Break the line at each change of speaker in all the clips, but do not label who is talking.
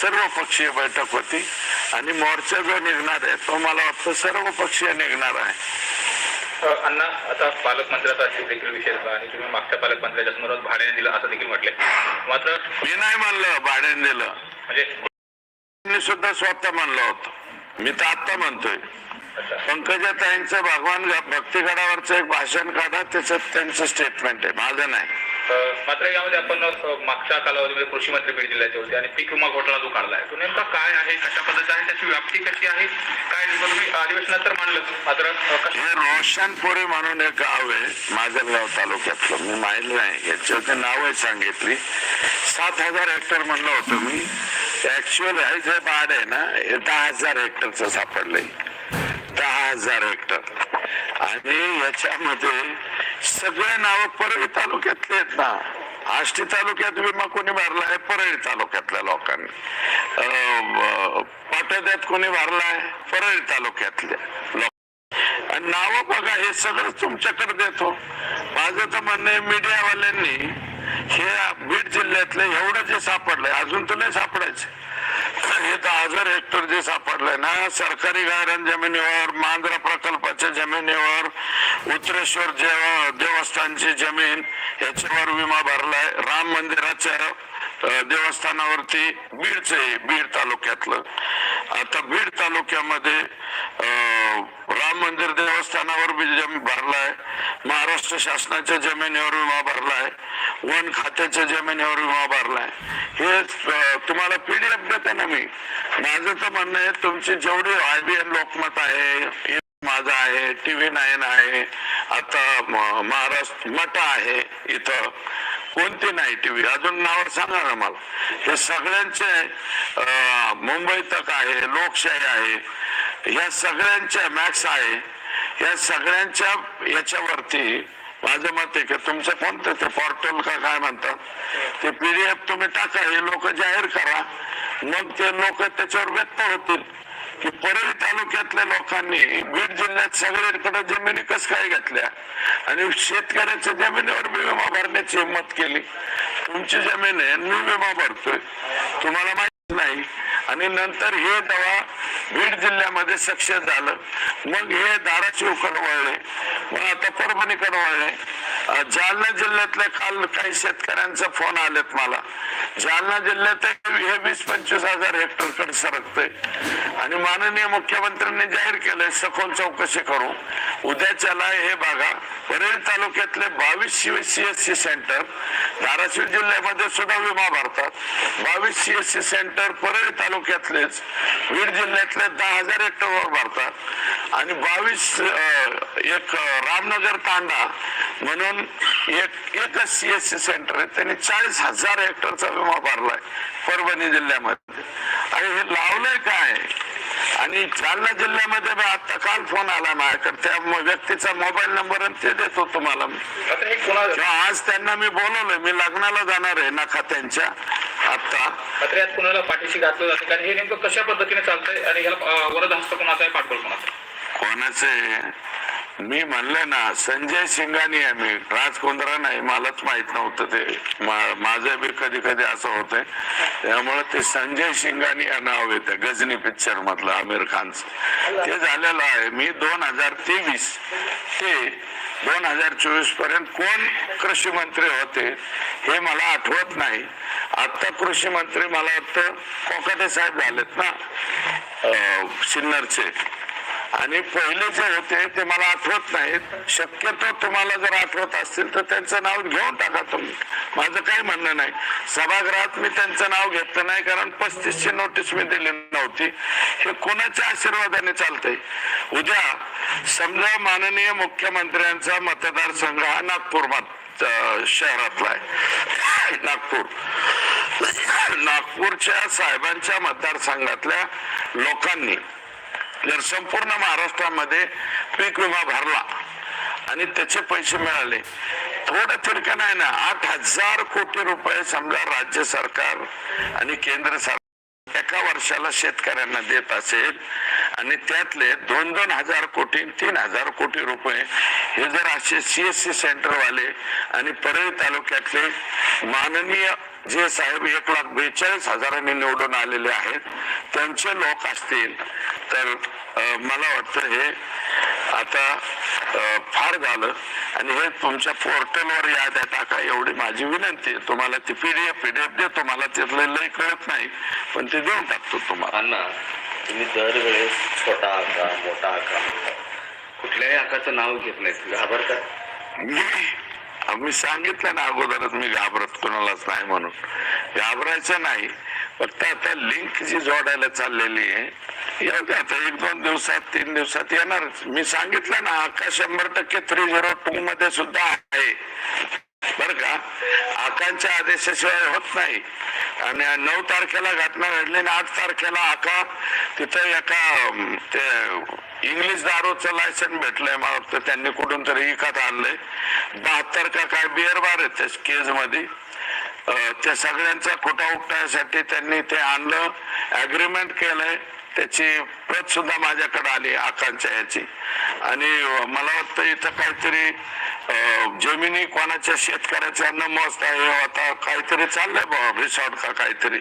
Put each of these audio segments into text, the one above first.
सर्व पक्षीय बैठक होती आणि मोर्चा जो निघणार आहे तो मला वाटतं सर्व पक्षीय निघणार आहे.
अण्णा आता पालकमंत्र्याचा देखील विषय होता आणि तुम्ही मागच्या पालकमंत्र्याच्या समोर भाड्याने दिलं असं देखील म्हटले मात्र
मी नाही म्हणलं भाड्याने दिलं.
म्हणजे
सुद्धा स्वतः म्हणलं होतं. मी तर आता म्हणतोय.
अच्छा.
पंकजाताईंचं भगवान भक्तीगडावरचं एक भाषण काढा त्याच्यात त्यांचं स्टेटमेंट आहे. माझं नाही.
मात्र यामध्ये आपण मागच्या कालावधीमध्ये कृषी मंत्री भेट दिल्याचे होते आणि पीक विमा घोटाळा जो काढलाय तो नेमका काय आहे कशा पद्धतीचा आहे त्याची व्याप्ती कशी आहे काय तुम्ही अधिवेशनात तर मांडलं मात्र
हे रोशनपुरी म्हणून एक गाव आहे माजलगाव तालुक्यातलं. मी माहिती नाही याच्यावरती आहे सांगितली. सात हजार हेक्टर म्हणलं होतं मी. ऍक्च्युअल हे जे बाड आहे ना हे दहा हजार हेक्टरचं सापडलंय. दहा हजार हेक्टर. आणि याच्यामध्ये सगळे नाव परळी तालुक्यातले आहेत ना. आष्टी तालुक्यात विमा कोणी आहे? परळी तालुक्यातल्या लोकांनी. अं, पाटोद्यात कोणी आहे? परळी तालुक्यातल्या आणि नावं बघा हे सगळं तुमच्याकडे देतो. माझं तर म्हणणं आहे मीडियावाल्यांनी हे बीड जिल्ह्यातले एवढं जे सापडलंय अजून तर नाही सापडायचे. हजार हेक्टर जे सापडलंय ना सरकारी गायरान जमिनीवर मांजरा प्रकल्पाच्या जमिनीवर उत्तरेश्वर देवस्थानची जमीन याच्यावर विमा भरलाय राम मंदिराच्या देवस्थानावरती बीडचं आहे, बीड तालुक्यातलं. आता बीड तालुक्यामध्ये राम मंदिर देवस्थानावर बी जमीन भरलाय. महाराष्ट्र शासनाच्या जमिनीवर विमा भरलाय. वन खात्याच्या जमिनीवर विमा भरलाय. हे तुम्हाला पीडीएफ देते ना मी. माझं तर म्हणणं आहे तुमची जेवढी आयबीएन लोकमत आहे हे माझा आहे टी व्ही नाईन आहे आता महाराष्ट्र मटा आहे इथं. कोणती नाही टीव्ही अजून नावावर सांगा ना मला. हे सगळ्यांचे मुंबई तक आहे लोकशाही आहे या सगळ्यांच्या मॅक्स आहे या सगळ्यांच्या याच्यावरती माझं मत आहे की तुमचं कोणतं ते पोर्टल का काय म्हणतात ते पीडीएफ तुम्ही टाका हे लोक जाहीर करा मग ते लोक त्याच्यावर व्यक्त होतील. की परळी तालुक्यातल्या लोकांनी बीड जिल्ह्यात सगळ्यांकडे जमिनी कस काय घेतल्या? आणि शेतकऱ्याच्या जमिनीवर बी विमा भरण्याची हिंमत केली. तुमची जमीन आहे मी विमा भरतोय. तुम्हाला माहीत नाही. आणि नंतर हे दवा बीड जिल्ह्यामध्ये सक्सेस झालं. मग हे धाराशिवकडे वळले. मग आता परभणीकडे वळले. जालना जिल्ह्यातल्या काल काही शेतकऱ्यांचा फोन आलेत मला. जालना जिल्ह्यात हे वीस पंचवीस हजार हेक्टरकडे सरकतंय. आणि माननीय मुख्यमंत्र्यांनी जाहीर केलंय सखोल चौकशी करू. उद्याच्याला हे बघा. परळी तालुक्यातले बावीस सीएससी सेंटर धाराशिव जिल्ह्यामध्ये सुद्धा विमा भरतात. बावीस सीएससी सेंटर परळी तालुक्यातलेच बीड जिल्ह्यातले दहा हजार हेक्टरवर भरतात. आणि बावीस एक रामनगर तांडा म्हणून एक एकच सीएससी सेंटर आहे. त्यांनी चाळीस हजार हेक्टरचा विमा भरलाय परभणी जिल्ह्यामध्ये. आणि हे लावलंय काय? आणि जालना जिल्ह्यामध्ये आता काल फोन आला माझ्याकडे. त्या व्यक्तीचा मोबाईल नंबर आणि ते देतो तुम्हाला. आज त्यांना मी बोलवलंय मी लग्नाला जाणार आहे नका त्यांच्या आता.
कुणाला पाठीशी घातलं जाते? कारण हे नेमकं कशा पद्धतीने चालतंय? आणि ह्याला वरद हस्त कोणाचा आहे? पाठबळ कोणाचा
कोणाचे मी म्हणलं ना संजय सिंगानी आहे मी. राजकुंद्रा नाही मलाच माहीत नव्हतं ते. माझं बी कधी कधी असं होतंय. त्यामुळे ते संजय सिंगानी या नाव येतं गजनी पिक्चर मधलं आमिर खानचं. ते झालेलं आहे. मी दोन हजार तेवीस ते दोन हजार चोवीसपर्यंत कोण कृषी मंत्री होते हे मला आठवत नाही. आता कृषी मंत्री मला वाटतं कोकाटे साहेब झालेत ना सिन्नरचे आणि पहिले जे होते ते मला आठवत नाहीत. शक्यतो तुम्हाला जर आठवत असतील तर त्यांचं नाव घेऊन टाका तुम्ही. माझं काही म्हणणं नाही. सभागृहात मी त्यांचं नाव घेतलं नाही कारण पस्तीसची नोटीस मी दिली नव्हती. हे कोणाच्या आशीर्वादाने चालतंय? उद्या समजा माननीय मुख्यमंत्र्यांचा मतदारसंघ हा नागपूर शहरातला आहे. नागपूर. नागपूरच्या साहेबांच्या मतदारसंघातल्या लोकांनी जर संपूर्ण महाराष्ट्रामध्ये पीक विमा भरला आणि त्याचे पैसे मिळाले थोडं तिरकं नाही ना आठ हजार कोटी रुपये समजा राज्य सरकार आणि केंद्र सरकार एका वर्षाला शेतकऱ्यांना देत असेल आणि त्यातले दोन दोन हजार कोटी तीन हजार कोटी रुपये हे जर असे सीएससी सेंटर वाले आणि परळी तालुक्यातले माननीय जे साहेब एक लाख बेचाळीस हजारांनी निवडून आलेले आहेत त्यांचे लोक असतील तर मला वाटतं हे आता फार झालं. आणि हे तुमच्या पोर्टलवर याद्या टाका. एवढी माझी विनंती आहे. तुम्हाला ती पीडीएफ पीडीएफ देतो. मला त्यातलं लय कळत नाही पण ते देऊन टाकतो तुम्हाला.
तुम्ही दरवेळेस छोटा आका मोठा आका. कुठल्याही आकाचं नाव घेत नाही घाबरता?
मी मी सांगितलं ना अगोदरच मी घाबरत कोणालाच नाही म्हणून. घाबरायचं नाही. फक्त आता लिंक जी जोडायला चाललेली आहे. येऊ आता एक दोन दिवसात तीन दिवसात येणार मी सांगितलं ना आकाश शंभर टक्के थ्री झिरो टू मध्ये सुद्धा आहे. बर का? आकांच्या आदेशाशिवाय होत नाही. आणि नऊ तारखेला घटना घडली आणि आठ तारखेला आका तिथं एका ते इंग्लिश दारूचं लायसन भेटलंय मला वाटतं. त्यांनी कुठून तरी इकात आणलंय. बहात्तर का काय बिअर बार आहेत त्या केजमध्ये त्या सगळ्यांचा खोटा उपटायसाठी त्यांनी ते आणलं अग्रीमेंट केलंय. त्याची प्रत सुद्धा माझ्याकडे आली आकांक्षा याची. आणि मला वाटतं इथं काहीतरी जमिनी कोणाच्या शेतकऱ्याच्या न मोजता हे आता काहीतरी चाललंय बाबा रिसॉर्ट का काहीतरी.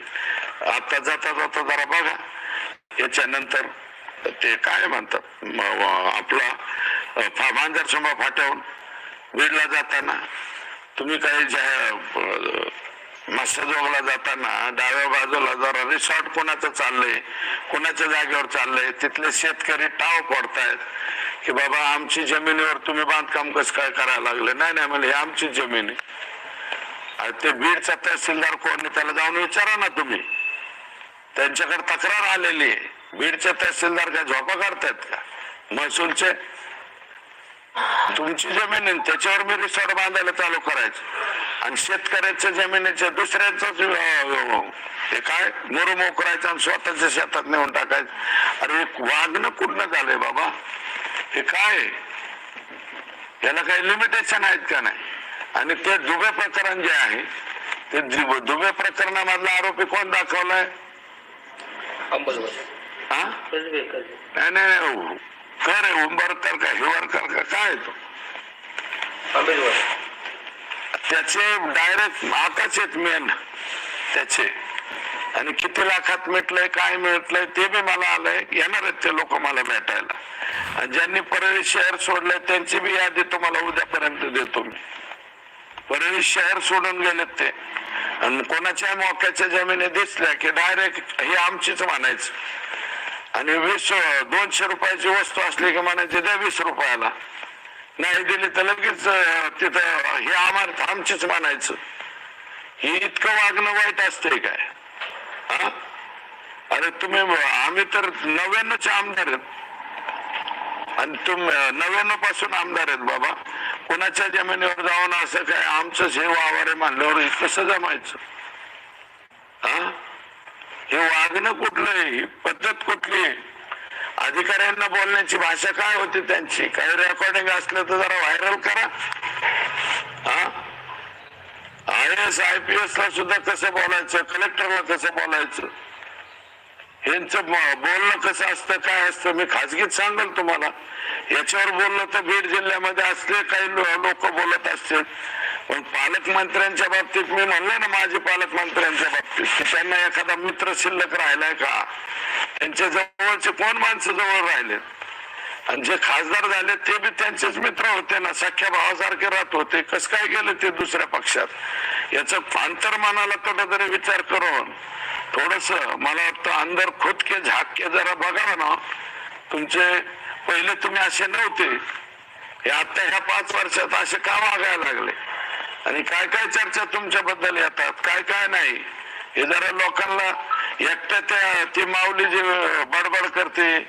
आता जाता जाता जरा बघा. याच्यानंतर ते काय म्हणतात आपला अं, शंभा फाट्याहून बीडला जाताना. तुम्ही काही मत्स्यजोगला जाताना डाव्या बाजूला जरा रिसॉर्ट कोणाचं चाललंय कोणाच्या जागेवर चाललंय तिथले शेतकरी टाव पडतायत की बाबा आमची जमिनीवर तुम्ही बांधकाम कसं काय करायला लागले? नाही नाही म्हणजे हे आमची जमीन आहे. ते बीडचा तहसीलदार कोण त्याला जाऊन विचारा ना तुम्ही. त्यांच्याकडे तक्रार आलेली आहे. बीडचे तहसीलदार काय झोपा काढतायत का? महसूलचे? तुमची जमीन आहे त्याच्यावर मी रिसॉर्ट बांधायला चालू करायचं. आणि शेतकऱ्याच्या जमिनीच्या दुसऱ्याच हे. काय? मोरू मोकरायचं आणि स्वतःच्या शेतात नेऊन टाकायचं. अरे हे वागणं कुठनं झालंय बाबा. हे काय? याला काही लिमिटेशन आहेत का नाही? आणि ते दुबे प्रकरण जे आहे ते दुबे प्रकरणामधला आरोपी कोण दाखवलाय? हा नाही नाही नाही. कर उंबरकर का हिवरकर का काय तो? त्याचे डायरेक्ट आताच आहेत मेन त्याचे. आणि किती लाखात मिटलंय काय मिळतलंय ते बी मला आलंय. येणार आहेत ते लोक मला भेटायला. आणि ज्यांनी परळी शहर सोडले त्यांची बी यादी तुम्हाला उद्यापर्यंत देतो मी. परळी शहर सोडून गेलेत ते. आणि कोणाच्या मोक्याच्या जमिनी दिसल्या की डायरेक्ट हे आमचीच म्हणायचं. आणि वीस दोनशे रुपयाची वस्तू असली की म्हणायची द्या वीस रुपयाला. नाही दिली तर लगेच तिथं हे आम्हाला आमचीच मानायचं हे इतकं वागणं वाईट असतंय काय? हा? अरे तुम्ही आम्ही तर नव्याण्णवचे आमदार आहेत. आणि तुम नव्याण्णवपासून आमदार आहेत बाबा. कोणाच्या जमिनीवर जाऊन असं काय आमचंच हे वावर मानल्यावर हे कसं जमायचं हा? हे वागणं कुठलं आहे? ही पद्धत कुठली आहे? अधिकाऱ्यांना बोलण्याची भाषा काय होती त्यांची? काही रेकॉर्डिंग असलं तर जरा व्हायरल करा. I S I P S ला सुद्धा कसं बोलायचं? कलेक्टरला कसं बोलायचं? यांचं बोलणं कसं असतं काय असतं? मी खाजगीत सांगेल तुम्हाला. याच्यावर बोललं तर बीड जिल्ह्यामध्ये असले काही लोक बोलत असतील. पण पालकमंत्र्यांच्या बाबतीत मी म्हणलं ना माझे पालकमंत्र्यांच्या बाबतीत त्यांना एखादा मित्र शिल्लक राहिलाय का? त्यांच्या जवळचे कोण माणसं जवळ राहिलेत? आणि जे खासदार झाले ते बी त्यांचेच मित्र होते ना? सख्या भावासारखे राहत होते. कस काय गेले ते दुसऱ्या पक्षात? याच फांतर मनाला कुठेतरी विचार करून थोडस मला वाटतं अंदर खुदके झाके जरा बघा ना. तुमचे पहिले तुम्ही असे नव्हते. हे आता ह्या पाच वर्षात असे का वागायला लागले? आणि काय काय चर्चा तुमच्याबद्दल येतात? काय काय नाही? हे जरा लोकांना एकट्या त्या ती माऊली जी बडबड करते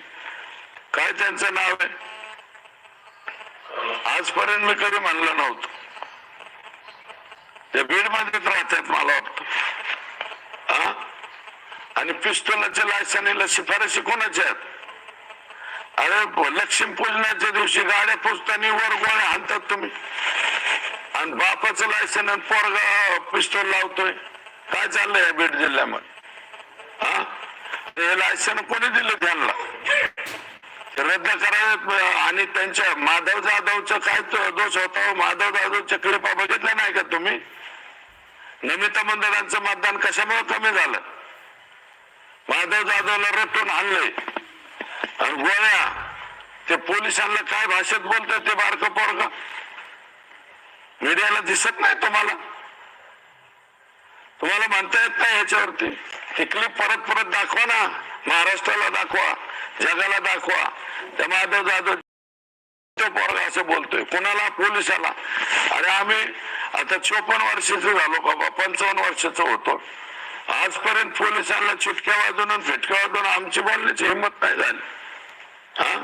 काय त्यांचं नाव आहे? आजपर्यंत मी कधी म्हणलं नव्हतं. त्या बीड मध्येच राहतात मला वाटतं. हा आणि पिस्तुलाच्या लायसनीला शिफारशी कोणाच्या आहेत? अरे लक्ष्मी पूजनाच्या दिवशी गाड्या पुजताना वर गोळ्या हाणतात तुम्ही. आणि बापाचं लायसन आणि पोरगा पिस्तूल लावतोय. काय चाललंय या बीड जिल्ह्यामध्ये? हे? लायसन कोणी दिलं त्यांना? रद्द करावेत आणि त्यांच्या माधव जाधवचा काय दोष होता? हो? माधव जाधवच्या कृपा बघितल्या नाही का तुम्ही? नमिता मंदिरांचं मतदान कशामुळे कमी झालं? माधव जाधवला रटून आणलंय. आणि गोळ्या ते पोलिसांना काय भाषेत बोलतात ते बारक पोरग? मीडियाला दिसत नाही तुम्हाला? तुम्हाला म्हणता येत नाही ह्याच्यावरती? ही परत परत दाखवा ना. महाराष्ट्राला दाखवा जगाला दाखवा. त्या माधव जाधव पोरगा असं बोलतोय. कुणाला? पोलिसाला. अरे आम्ही आता चोपन्न वर्षाचे झालो बाबा पंचावन्न वर्षाचं होतो. आजपर्यंत पोलिसांना चुटक्या वाजून आणि फिटक्या वाजून आमची बोलण्याची हिंमत नाही झाली. हा?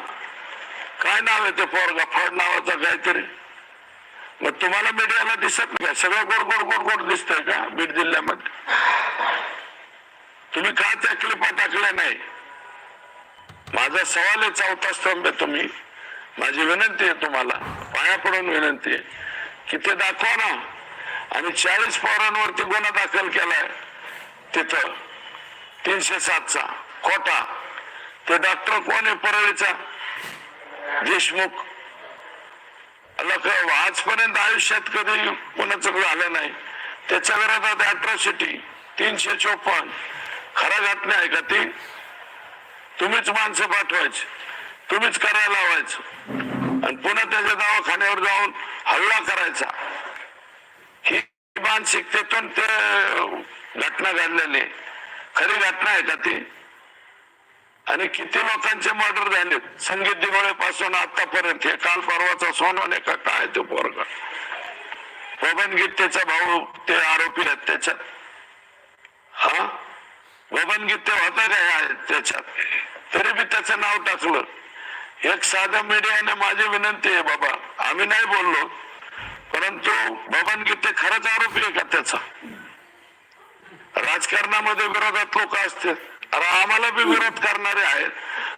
काय नाव आहे ते पोरगा? फड नावाचा काहीतरी. मग तुम्हाला मीडियाला दिसत नाही सगळं गोड गोड गोड गोड दिसतंय का? बीड जिल्ह्यामध्ये? तुम्ही का त्या क्लिपा टाकल्या नाही? माझा सवाल आहे चौथा स्तंभ तुम्ही. माझी विनंती आहे तुम्हाला पाया पडून विनंती आहे की ते दाखवा ना. आणि चाळीस पोरांवरती गुन्हा दाखल केलाय तिथं. तीनशे सातचा खोटा ते डॉक्टर कोण आहे परळीचा? देशमुख. आजपर्यंत आयुष्यात कधी कोणाचं झालं नाही. त्याच्या विरोधात अट्रॉसिटी तीनशे चोपन्न. खरा घटना नाही का ती? तुम्हीच माणसं पाठवायची तुम्हीच करायला लावायचं. आणि पुन्हा त्याच्या दवाखान्यावर जाऊन हल्ला करायचा. ही मानसिकतेतून ते घटना घडलेली खरी घटना आहे का ती? आणि किती लोकांचे मर्डर झाले? संगीत दिवाळे पासून आतापर्यंत हे काल परवाचा सोनवणे का? काय तो पोरगा? बबन गीतेचा भाऊ ते आरोपी आहेत त्याच्यात. हा? बबन गीते होता त्याच्यात. तरी मी त्याचं नाव टाकलं. एक साधा मीडियाने माझी विनंती आहे बाबा. आम्ही नाही बोललो परंतु बबन गीते खरंच आरोपी आहे का त्याचा? राजकारणामध्ये विरोधात लोक असते अरे आम्हाला बी विरोध करणारे आहेत.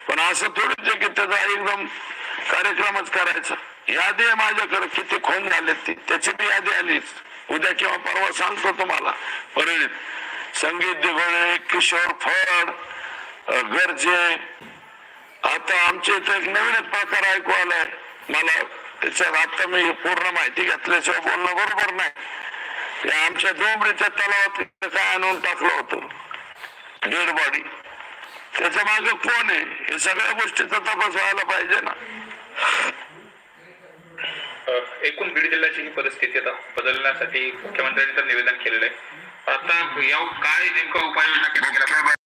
पण असं थोडीच आहे की त्याचा एकदम कार्यक्रमच करायचा. यादी आहे माझ्याकडे. किती खून झाले ती. त्याची बी यादी आली उद्या किंवा परवा सांगतो तुम्हाला. परळीत संगीत दिघोळे किशोर फड गरजे. आता आमच्या इथे एक नवीनच प्रकार ऐकू आलाय. मला त्याच्यात आता मी पूर्ण माहिती घेतल्याशिवाय बोलणं बरोबर नाही. आमच्या डोंबरीच्या तलावात काय आणून टाकलं होतं? Dead body. त्याच्यामागे कोण आहे? हे सगळ्या गोष्टीचा तपास व्हायला पाहिजे ना.
एकूण बीड जिल्ह्याची ही परिस्थिती आता बदलण्यासाठी मुख्यमंत्र्यांनी तर निवेदन केलेलं आहे. आता या काय नेमका उपाययोजना केल्या